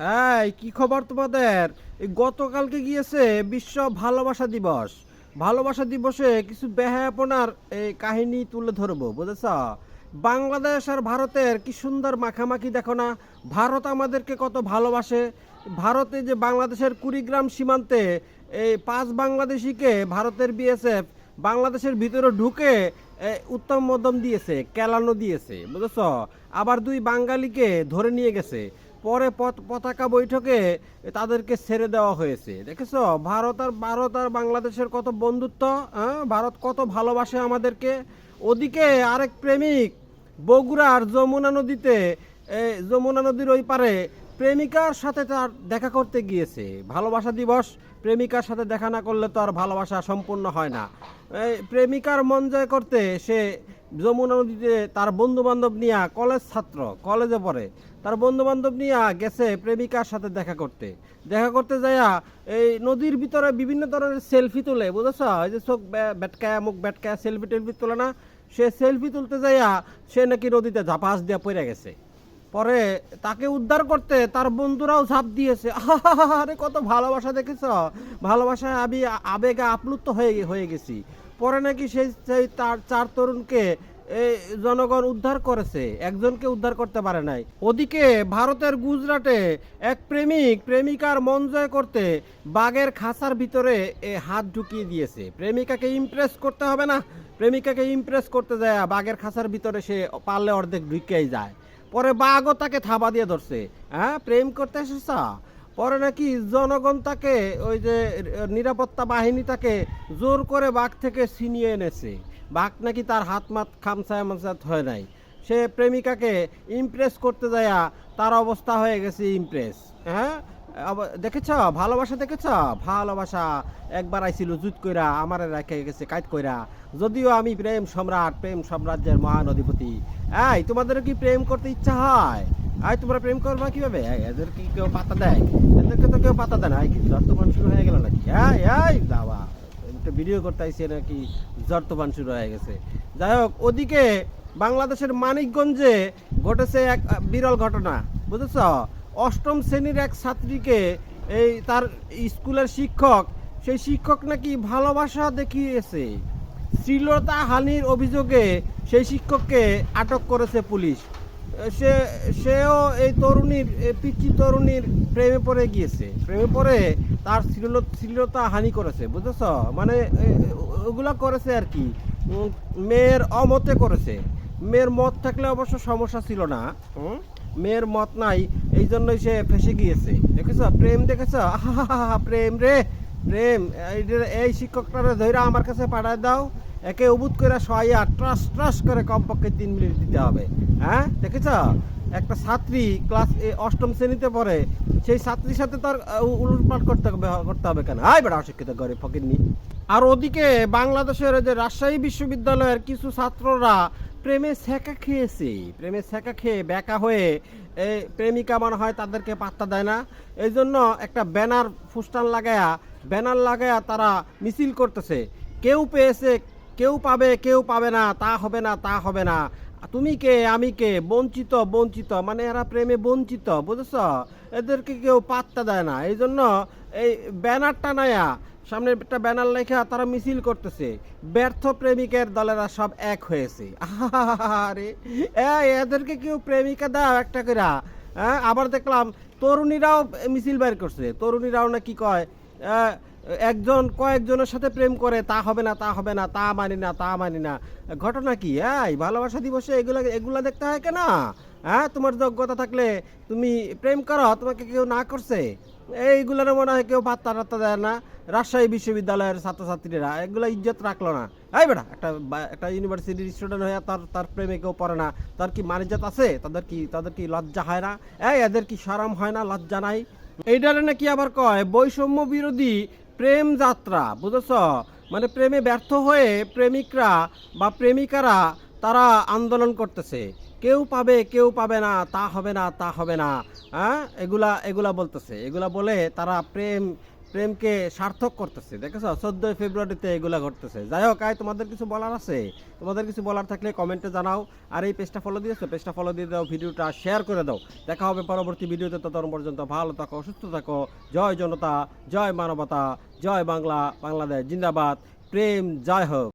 এই, কি খবর তোমাদের? এই গতকালকে গিয়েছে বিশ্ব ভালোবাসা দিবস। ভালোবাসা দিবসে কিছু বেহায়াপনার, এই, কাহিনী তুলে ধরবো, বুঝেছ? বাংলাদেশ আর ভারতের কি সুন্দর মাখামাখি দেখো না? ভারত আমাদেরকে কত ভালোবাসে। ভারতে যে বাংলাদেশের কুড়িগ্রাম সীমান্তে, এই, পাঁচ বাংলাদেশিকে ভারতের বিএসএফ বাংলাদেশের ভিতরে ঢুকে উত্তম মধ্যম দিয়েছে, কেলানো দিয়েছে, বুঝেছ? আবার দুই বাঙালিকে ধরে নিয়ে গেছে। পরে পত- পতাকা বৈঠকে তাদেরকে ছেড়ে দেওয়া হয়েছে। দেখেছ? ভারত আর ভারত আর বাংলাদেশের কত বন্ধুত্ব হ্যাঁ? ভারত কত ভালোবাসে আমাদেরকে। ওদিকে আরেক প্রেমিক, বগুড়ার যমুনা নদীতে যমুনা নদীর ওই পারে প্রেমিকার সাথে তার দেখা করতে গিয়েছে। ভালোবাসা দিবস, প্রেমিকার সাথে দেখা না করলে তো আর ভালোবাসা সম্পূর্ণ হয় না। প্রেমিকার মন জয় করতে সে যমুনা নদীতে তার বন্ধু বান্ধব নিয়ে কলেজ ছাত্র, কলেজে পড়ে। তার বন্ধু বান্ধব নিয়ে গেছে প্রেমিকার সাথে দেখা করতে। দেখা করতে যাইয়া এই নদীর ভিতরে বিভিন্ন ধরনের সেলফি তোলে, বুঝেছ? এই যে চোখ বে- বেটকায়া, মুখ বেটকায়া সেলফি টেলফি তোলে না? সে সেলফি তুলতে যাইয়া সে নাকি নদীতে ঝাপাস দিয়ে পড়ে গেছে। পরে তাকে উদ্ধার করতে তার বন্ধুরাও ঝাঁপ দিয়েছে। আরে কত ভালোবাসা দেখেছ? ভালোবাসায় আমি আবেগে আপ্লুত হয়ে হয়ে গেছি। পরে নাকি সেই সেই তার, চার তরুণকে জনগণ উদ্ধার করেছে। একজনকে উদ্ধার করতে পারে নাই। ওদিকে ভারতের গুজরাটে এক প্রেমিক, প্রেমিকার মন জয় করতে বাঘের খাঁচার ভিতরে হাত ঢুকিয়ে দিয়েছে। প্রেমিকাকে ইমপ্রেস করতে হবে না। প্রেমিকাকে ইমপ্রেস করতে যায়, বাঘের খাঁচার ভিতরে সে পারলে অর্ধেক ঢুকিয়েই যায়। পরে বাঘও তাকে থাবা দিয়ে ধরছে। হ্যাঁ প্রেম করতে এসেছা? পরে নাকি জনগণ তাকে ওই যে নিরাপত্তা বাহিনী তাকে জোর করে বাঘ থেকে ছিনিয়ে এনেছে। বাঘ নাকি তার হাত মাত খামসায় মামসাত হয় নাই। সে প্রেমিকাকে ইমপ্রেস করতে যায়া তার অবস্থা হয়ে গেছে ইমপ্রেস হ্যাঁ দেখেছ? ভালোবাসা দেখেছ? ভালোবাসা একবার আইছিল জুত কইরা, আমারে রেখে গেছে কাইট কইরা। যদিও আমি প্রেম সম্রাট, প্রেম সাম্রাজ্যের মহান অধিপতি। এই তোমাদের কি প্রেম করতে ইচ্ছা হয়? আই তোমরা প্রেম করবা কীভাবে? এদের কি কেউ পাতা দেয়? এদেরকে তো কেউ পাতা দেয় না। কি যর্তমান শুরু হয়ে গেল নাকি? এই এই বাবা একটা ভিডিও করতে আইসে নাকি জর্তমান শুরু হয়ে গেছে। যাই হোক, ওদিকে বাংলাদেশের মানিকগঞ্জে ঘটেছে এক বিরল ঘটনা। বুঝেছ? অষ্টম শ্রেণির এক ছাত্রীকে এই তার স্কুলের শিক্ষক, সেই শিক্ষক নাকি ভালোবাসা দেখিয়েছে। শ্লীলতা হানির অভিযোগে সেই শিক্ষককে আটক করেছে পুলিশ। সে, সেও এই তরুণীর পিচ্ছি তরুণীর প্রেমে পড়ে গিয়েছে। প্রেমে পড়ে তার শ্লীল, শ্লীলতা হানি করেছে, বুঝেছ? মানে ওগুলা করেছে আর কি। মেয়ের অমতে করেছে। মেয়ের মত থাকলে অবশ্য সমস্যা ছিল না? মেয়ের মত নাই এই জন্যই সে ফেসে গিয়েছে। দেখেছ? প্রেম দেখেছ? প্রেম রে, প্রেম। এই শিক্ষকটারে ধৈরা আমার কাছে পাঠায় দাও। একে উবুত করে সহাইয়া ট্রাস ট্রাস করে কমপক্ষে তিন মিনিট দিতে হবে। হ্যাঁ? দেখেছ? একটা ছাত্রী ক্লাস অষ্টম শ্রেণীতে পড়ে, সেই ছাত্রীর সাথে তার উলটপাট করতে হবে করতে হবে কেন? আয় বেড়া অশিক্ষিত করে ফকিরনি আর ওদিকে বাংলাদেশের যে রাজশাহী বিশ্ববিদ্যালয়ের কিছু ছাত্ররা প্রেমে ছেঁকা খেয়েছি, প্রেমে ছেঁকা খেয়ে বেকা হয়ে প্রেমিকা মনে হয় তাদেরকে পাত্তা দেয় না। এই জন্য একটা ব্যানার ফুস্টান লাগায়া, ব্যানার লাগায়া তারা মিছিল করতেছে। কেউ পেয়েছে, কেউ পাবে কেউ পাবে না, তা হবে না, তা হবে না। তুমি কে, আমি কে? বঞ্চিত বঞ্চিত। মানে এরা প্রেমে বঞ্চিত, বুঝেছ? এদেরকে কেউ পাত্তা দেয় না। এই জন্য এই ব্যানার টানায়া সামনে একটা ব্যানার লেখা তারা মিছিল করতেছে। ব্যর্থ প্রেমিকের দলেরা সব এক হয়েছে। আরে এদেরকে কেউ প্রেমিকা দাও একটা করে হ্যাঁ আবার দেখলাম তরুণীরাও মিছিল বের করছে। তরুণীরাও না কি কয় একজন কয়েকজনের সাথে প্রেম করে, তা হবে না, তা হবে না, তা মানি না, তা মানি না। ঘটনা কি? এই ভালোবাসা দিবসে এগুলা এগুলা দেখতে হয় কেন? হ্যাঁ তোমার যোগ্যতা থাকলে তুমি প্রেম করো, তোমাকে কেউ না করছে। এইগুলোর মনে হয় কেউ পাত্তা টাত্তা দেয় না। রাজশাহী বিশ্ববিদ্যালয়ের ছাত্রছাত্রীরা এগুলো ইজ্জত রাখল না। এই বেটা, একটা একটা ইউনিভার্সিটির স্টুডেন্ট হয়ে তার তার প্রেমে কেউ পড়ে না। তার কি মানিজ্জাত আছে? তাদের কি তাদের কি লজ্জা হয় না? এই, এদের কি সরম হয় না, লজ্জা নাই? এই এইটারে নাকি আবার কয়, বৈষম্য বিরোধী প্রেম যাত্রা, বুঝেছ? মানে প্রেমে ব্যর্থ হয়ে প্রেমিকরা বা প্রেমিকারা তারা আন্দোলন করতেছে। কেউ পাবে কেউ পাবে না, তা হবে না, তা হবে না। হ্যাঁ? এগুলা এগুলা বলতেছে। এগুলা বলে তারা প্রেম, প্রেমকে সার্থক করতেছে। দেখেছ? চোদ্দোই ফেব্রুয়ারিতে এগুলা ঘটতেছে। যাই হোক, আয়, তোমাদের কিছু বলার আছে? তোমাদের কিছু বলার থাকলে কমেন্টে জানাও। আর এই পেজটা ফলো দিয়েছ? পেজটা ফলো দিয়ে দাও, ভিডিওটা শেয়ার করে দাও। দেখা হবে পরবর্তী ভিডিওতে। ততক্ষণ পর্যন্ত ভালো থাকো, সুস্থ থাকো। জয় জনতা, জয় মানবতা, জয় বাংলা, বাংলাদেশ, জিন্দাবাদ। প্রেম, জয় হোক।